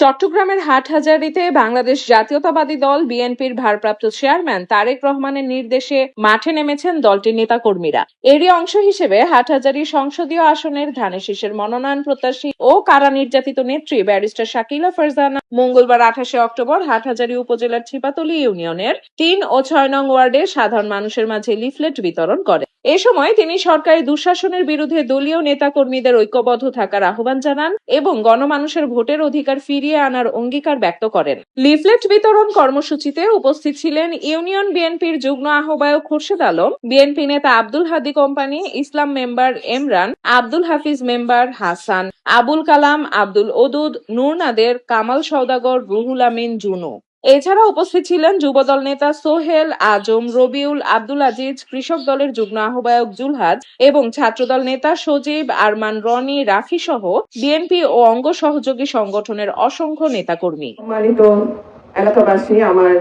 চট্টগ্রামের হাটহাজারীতে বাংলাদেশ জাতীয়তাবাদী দল বিএনপির ভারপ্রাপ্ত চেয়ারম্যান তারেক রহমানের নির্দেশে মাঠে নেমেছেন দলটির নেতাকর্মীরা। এরই অংশ হিসেবে হাটহাজারী সংসদীয় আসনের ধানের শীষের মনোনয়ন প্রত্যাশী ও কারা নির্যাতিত নেত্রী ব্যারিস্টার শাকিলা ফারজানা মঙ্গলবার আঠাশে অক্টোবর হাটহাজারী উপজেলার ছিপাতলী ইউনিয়নের তিন ও ছয় নং ওয়ার্ডে সাধারণ মানুষের মাঝে লিফলেট বিতরণ করেন এ সময় তিনি সরকারি দুঃশাসনের বিরুদ্ধে দলীয় নেতাকর্মীদের ঐক্যবদ্ধ থাকার আহ্বান জানান এবং গণমানুষের ভোটের অধিকার ফিরিয়ে আনার অঙ্গীকার ব্যক্ত করেন। লিফলেট বিতরণ কর্মসূচিতে উপস্থিত ছিলেন ইউনিয়ন বিএনপির যুগ্ম আহ্বায়ক খুরশেদ আলম, বিএনপি নেতা Abdul Hadi company, Islam member Emran, Abdul Hafiz member Hasan, Abul Kalam, Abdul Odud, Nur Nader, Kamal Saudagar Ruhul Amin, Junu. এছাড়া উপস্থিত ছিলেন যুবদল নেতা সোহেল আজম, রবিউল আব্দুল আজিজ, কৃষক দলের যুগ্ম আহ্বায়ক জুলহাজ এবং ছাত্রদল নেতা সজীব, আরমান, রনি, রাফি সহ বিএনপি ও অঙ্গ সহযোগী সংগঠনের অসংখ্য নেতাকর্মী। সম্মানিত এলাকাবাসী, আমার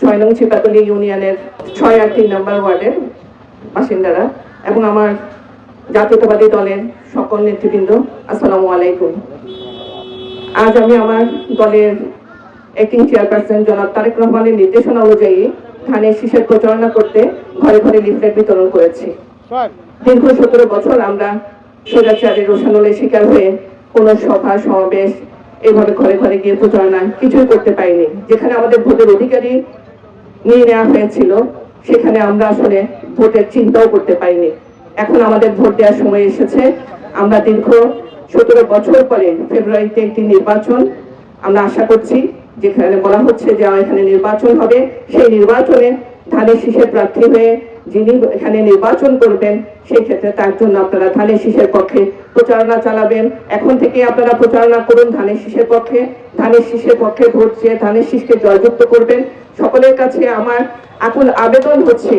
ছয় নং ছিপাতলি ইউনিয়নের ছয় আর তিন নম্বর ওয়ার্ডের বাসিন্দারা এবং আমার জাতীয়তাবাদী দলের সকল নেতৃবৃন্দ, আসসালামু আলাইকুম। আজ আমি আমার দলের অ্যাক্টিং চেয়ারপারসন জনাব তারেক রহমানের নির্দেশনা অনুযায়ী ধানের শীষের প্রচারণা করতে ঘরে ঘরে লিফলেট বিতরণ করেছি। দীর্ঘ সতেরো বছর আমরা স্বৈরাচারের রোশানলের শিকার হয়ে কোনো সভা সমাবেশ এভাবে ঘরে ঘরে গিয়ে প্রচারণা কিছুই করতে পারিনি। যেখানে আমাদের ভোটের অধিকারী নিয়ে নেওয়া হয়েছিল সেখানে আমরা আসলে ভোটের চিন্তাও করতে পারিনি। এখন আমাদের ভোট দেওয়ার সময় এসেছে। আমরা দীর্ঘ সতেরো বছর পরে ফেব্রুয়ারিতে একটি নির্বাচন আমরা আশা করছি যেখানে বলা হচ্ছে যে এখানে নির্বাচন হবে, সেই নির্বাচনে ধানের শীষের প্রার্থী হয়ে যিনি এখানে নির্বাচন করবেন, সেই ক্ষেত্রে তার জন্য আপনারা ধানের শীষের পক্ষে প্রচারণা চালাবেন। এখন থেকে আপনারা প্রচারণা করুন ধানের শীষের পক্ষে। ধানের শীষের পক্ষে ভোট চেয়ে ধানের শীষকে জয়যুক্ত করবেন। সকলের কাছে আমার আকুল আবেদন হচ্ছে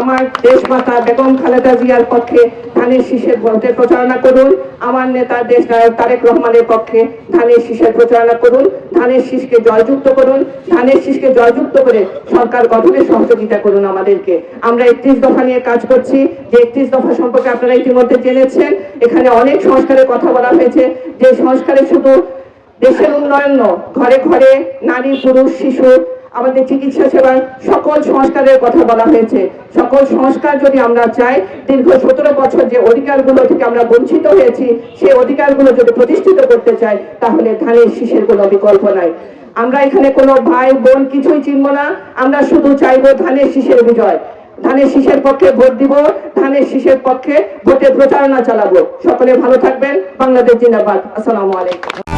আমার দেশ মাতা বেগম খালেদা জিয়ার পক্ষে ধানের শীষের ভোটে প্রচারণা করুন। আমার নেতা দেশ নায়ক তারেক রহমানের পক্ষে ধানের শীষের প্রচারণা করুন। ধানের শীষকে জয়যুক্ত করুন। ধানের শীষকে জয়যুক্ত করে সরকার গঠনে সহযোগিতা করুন আমাদেরকে। আমরা একত্রিশ দফা নিয়ে কাজ করছি। যে একত্রিশ দফা সম্পর্কে আপনারা ইতিমধ্যে জেনেছেন, এখানে অনেক সংস্কারের কথা বলা হয়েছে। যে সংস্কারে শুধু দেশের উন্নয়ন ঘরে ঘরে নারী, পুরুষ, শিশু আমাদের চিকিৎসা সেবার সকল সংস্কারের কথা বলা হয়েছে। সকল সংস্কার যদি আমরা চাই, দীর্ঘ সতেরো বছর যে অধিকারগুলো থেকে আমরা বঞ্চিত হয়েছি সেই অধিকারগুলো যদি প্রতিষ্ঠিত করতে চাই, তাহলে ধানের শীষের কোনো বিকল্প নাই। আমরা এখানে কোনো ভাই, বোন কিছুই চিনব না। আমরা শুধু চাইব ধানের শীষের বিজয়। ধানের শীষের পক্ষে ভোট দিব, ধানের শীষের পক্ষে ভোটে প্রচারণা চালাবো। সকলে ভালো থাকবেন। বাংলাদেশ জিন্দাবাদ। আসসালামু আলাইকুম।